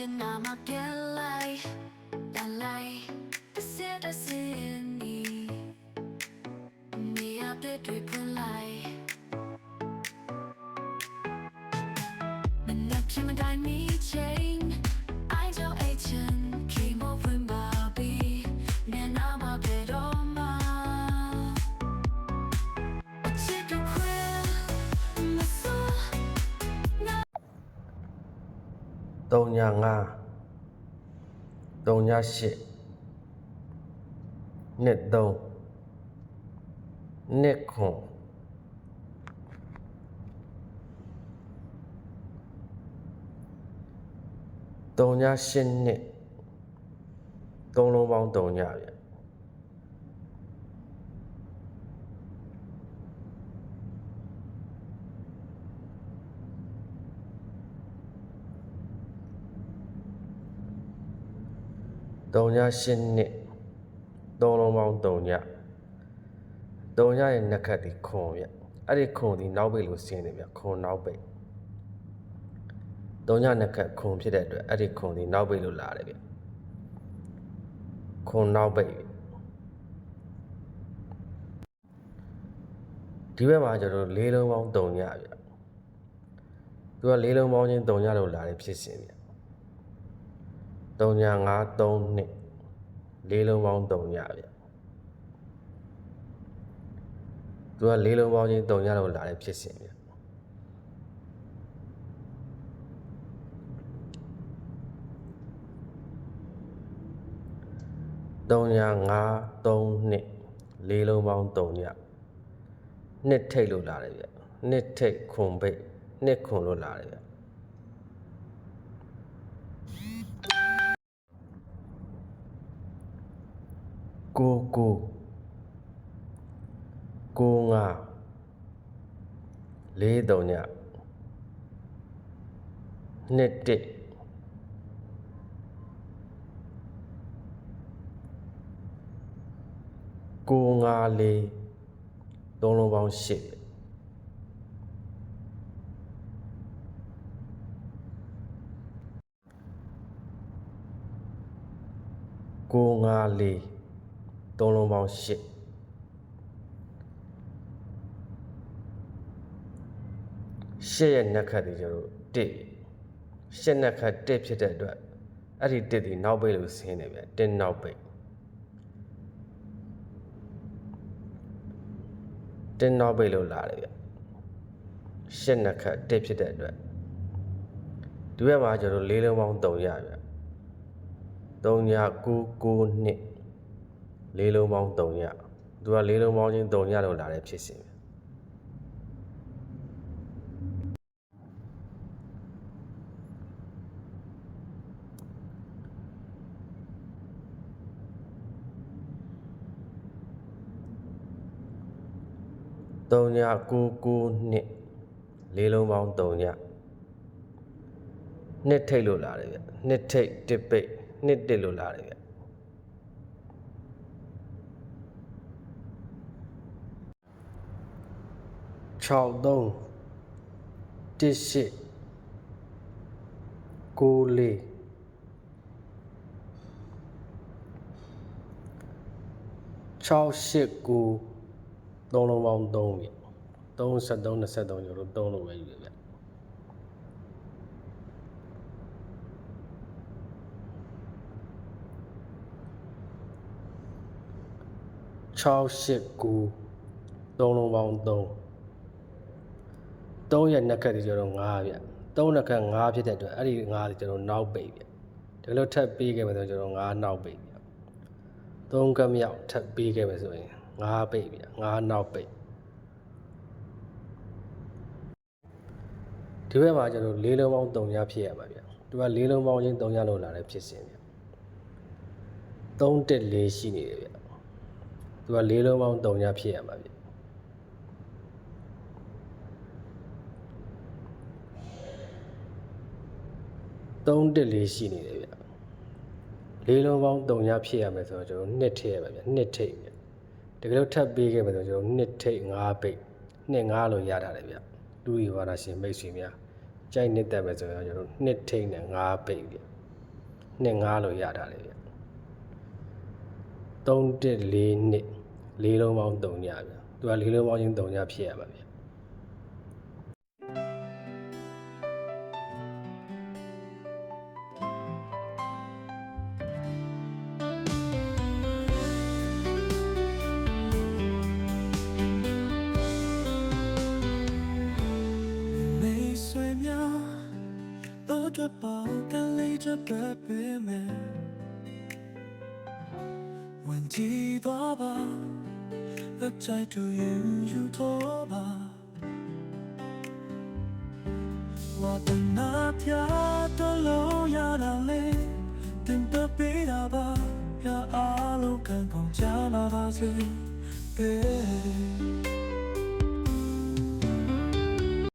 ရှင်နာမပြလိုက်တလိုက်တစ်စက်တစ်စင်နီနေရတဲ့တွေပွင့်လိုက်မနက်ဖြစ်မတိုင်းမီချင်း 3ည5 3ည8နှစ်3နှစ်ခွန်3ည8နှစ်3လုံးပေါင်း3ညဗျ 3ည8နှစ်3လုံးပေါင်း3ည3ညရဲ့နှစ်ခတ်ဒီခွန်ဗျအဲ့ဒီခွန်ဒီနောက်ပိတ်လို့ဆင်းနေဗျခွန်နောက်ပိတ်3ညနှစ်ခတ်ခွန်ဖြစ်တဲ့အတွက်အဲ့ဒီခွန်ဒီနောက်ပိတ်လို့လာတယ်ဗျခွန်နောက်ပိတ်ဒီဘက်မှာကျတော့၄လုံးပေါင်း3ညဗျသူက၄လုံးပေါင်းချင်း3ညလို့လာတယ်ဖြစ်စဉ်ဗျ 3ည5 3နှစ်၄လုံးပေါင်း3ညဗျသူက၄လုံးပေါင်းချင်း3ညလို့လာတယ်ဖြစ်စဉ်ဗျ3ည5 3နှစ်၄လုံးပေါင်း3ညနှစ်ထိတ်လို့လာတယ်ဗျနှစ်ထိတ်ခွန်ပိတ်နှစ်ခွန်လို့လာတယ်ဗျ 65 43ည21ကိုငါလေးသုံးလုံးပေါင်း၈ကိုငါလေးသုံးလုံးပေါင်း၈ ရှစ်ရဲ့နှက်ခတ်တွေကျတော့တစ်ရှစ်နှက်ခတ်တစ်ဖြစ်တဲ့အတွက်အဲ့ဒီတစ်ဒီနောက်ပိတ်လို့ဆင်းနေဗျတစ်နောက်ပိတ်တစ်နောက်ပိတ်လို့လာတယ်ဗျရှစ်နှက်ခတ်တစ်ဖြစ်တဲ့အတွက်ဒီဘက်မှာကျတော့လေးလုံးပေါင်း3ရဗျ3ည9 9နှစ်လေးလုံးပေါင်း3ညသူကလေးလုံးပေါင်းချင်း3ညလို့လာတယ်ဖြစ်စဉ်ဗျ 3ည992လေးလုံးပေါင်း3ညနှစ်ထိတ်လို့လာတယ်ဗျနှစ်ထိတ်တစ်ပိတ်နှစ်တစ်လို့လာတယ်ဗျ6 3 18 9 4超市股。3လုံးပေါင်း3ပြည့်3 73 23ကျွန်တော်တို့3လုံးပဲယူရပြ689 3လုံးပေါင်း3 3ရဲ့နှက်ခက်တွေကျွန်တော်5ပြ3နှက်ခက်5ဖြစ်တဲ့အတွက်အဲ့ဒီ5တွေကျွန်တော်နောက်ပိတ်ပြဒီလိုထပ်ပေးခဲ့မယ်ဆိုကျွန်တော်5နောက်ပိတ်ပြ3ကမြောက်ထပ်ပေးခဲ့မယ်ဆိုရင် 9ပိတ်ဗျ9နောက်ပိတ်ဒီဘက်မှာကျတော့၄လုံးပေါင်း3ညဖြစ်ရမှာဗျသူက၄လုံးပေါင်းချင်း3ညလို့လာတဲ့ဖြစ်စဉ်ဗျ3တက်၄ရှိနေတယ်ဗျသူက၄လုံးပေါင်း3ညဖြစ်ရမှာဗျ3တက်၄ရှိနေတယ်ဗျလေးလုံးပေါင်း3ညဖြစ်ရမယ်ဆိုတော့ကျွန်တော်နှစ်ထည့်ရပါဗျနှစ်ထိတ်ဗျ တကယ်လို့ထပ်ပေးခဲ့မယ်ဆိုတော့ကျွန်တော်နှစ်ထိတ်5ပိတ်နှစ်5လို့ရတာတယ်ဗျလူရီဝါဒရှင်မိတ်ဆွေများကြိုက်နှစ်သက်မယ်ဆိုရင်ကျွန်တော်နှစ်ထိတ်နဲ့5ပိတ်ဗျနှစ်ငားလို့ရတာလေဗျ3တက်4နှစ်လေးလုံးပေါင်း3ညဗျသူကလေးလုံးပေါင်းချင်း3ညဖြစ်ရမှာဗျ ပါကလေးချပ်ပဲပေးမယ်ဝန်ကြည့်သွားပါ Look tight to you you တော့ပါဝါတနာပြတော်လို့ရတာလေတင်ပပေးတာပါရအားလုံးခံကောင်းကြလာပါစေ Baby